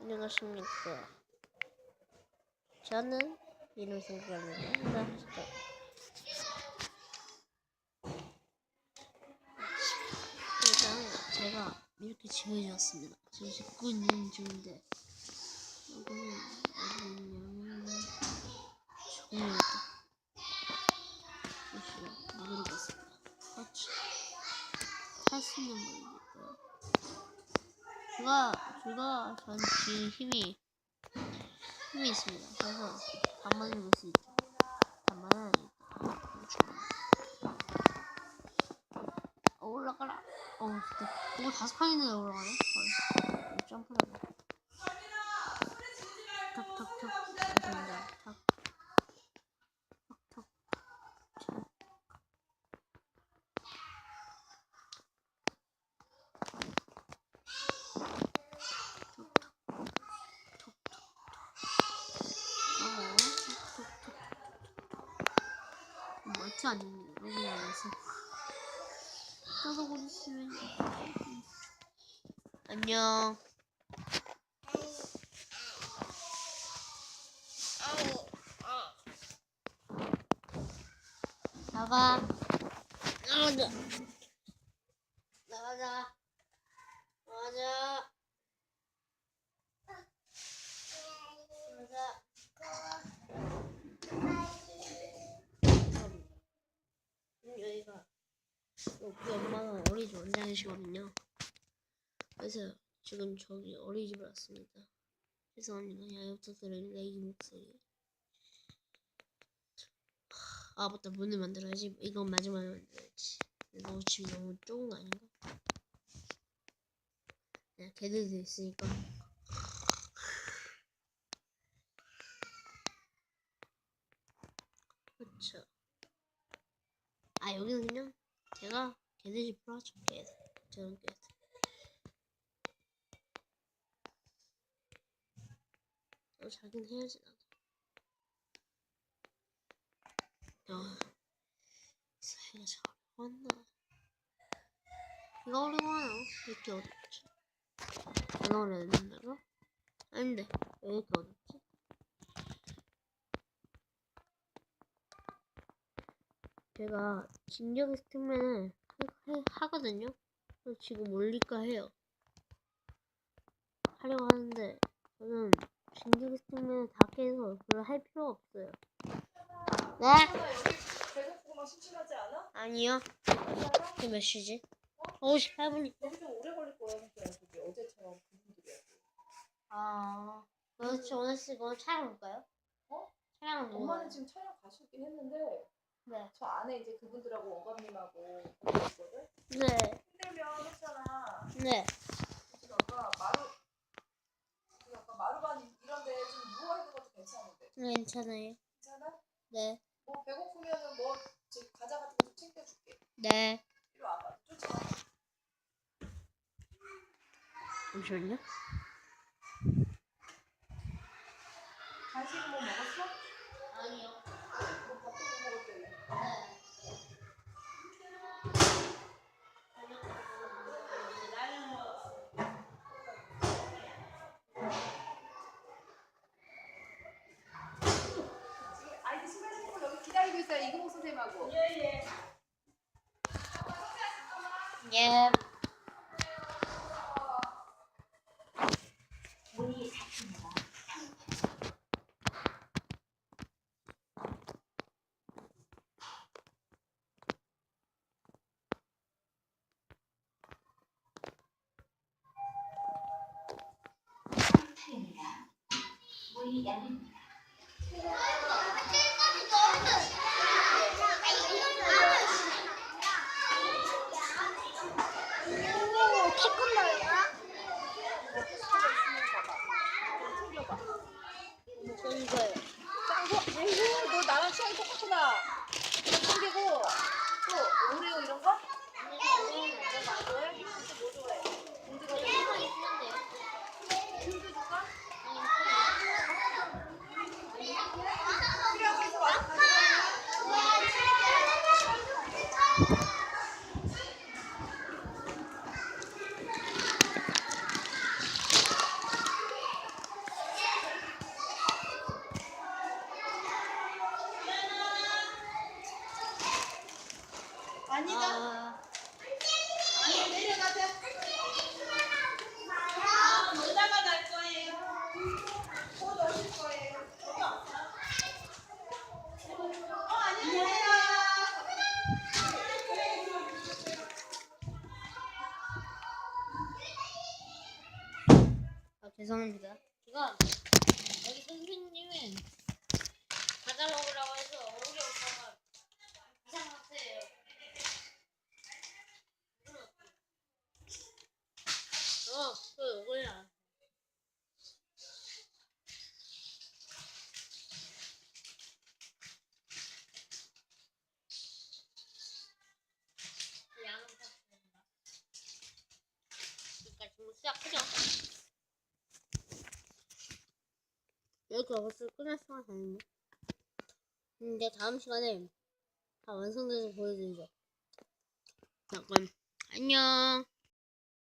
안녕하십니까. 저는 이름 생각합니다. 하시죠. 일단 제가 이렇게 지어주었습니다. 지금 짓고 있는 중인데 여기는 여기는 종이다. 누르겠습니다. 터치 할수 있는 거니까. 제가 제가 전 지금 힘이 힘이 있습니다. 그래서 반만 입을 수 있죠. 반만은 어, 올라가라. 어, 진짜 이거 다섯 판이나 올라가네. 헐. 점프라고. 탁탁탁. 된다. 탁. 탁탁. 탁. 어, 멀티 아닙니다. 여기 안에서 뜯어버리시면 안녕. 나가. 나가자. 나가자. 나가자. 음, 여기가 우리 엄마가 원장이시거든요. 그래서 지금 저기 어린이집에 왔습니다. 죄송합니다. 야외 부탁드립니다. 이 목소리. 아 맞다 문을 만들어야지. 이건 마지막에 만들어야지. 너무 집이 너무 좁은 거 아닌가? 야 걔들도 있으니까. 그쵸. 아 여기는 그냥 제가 집으로 하죠. 걔 저는 걔 어, 자긴 해야지 나도. 야, 사이가 잘 어려웠나? 이거 어려워요. 왜 이렇게 어렵지? 내가 어려웠나가? 아닌데 왜 이렇게 어렵지? 제가 진격의 스틱맨을 하거든요. 지금 올릴까 해요. 하려고 하는데 저는 진격의 스틱맨을 다 깨서 별로 할 필요 없어요. 네? 배고프고 심심하지 않아? 아니요. 지금 몇 시지? 58분이. 너무 좀 오래 걸릴 진짜. 그게 어제처럼 그분들이야. 아, 그렇지. 오늘 쓰고 촬영 올까요? 어? 촬영은 누구? 엄마는 지금 촬영 가시긴 했는데 네. 저 안에 이제 그분들하고 원감님하고 있거든. 네. 힘들면 했잖아. 네. 지금 아까 마루 지금 아까 마루반 이런데 좀 누워 있는 것도 괜찮은데. 네, 괜찮아요. 괜찮아? 네. 뭐 배고프면은 뭐 저기 과자 같은 거 좀 챙겨줄게. 네. 이리 와봐. 쫓아와. 잠시만요. 간식은 뭐 먹었어? 예. 무슨 아니다. 아. 아. 죄송합니다. 이거 여기 선생님은 가달라고 해서 어려운 사람. 시작하죠. 여기가 벌써 끝날 시간 아니네. 근데 다음 시간에 다 완성돼서 보여드리죠. 잠깐 안녕.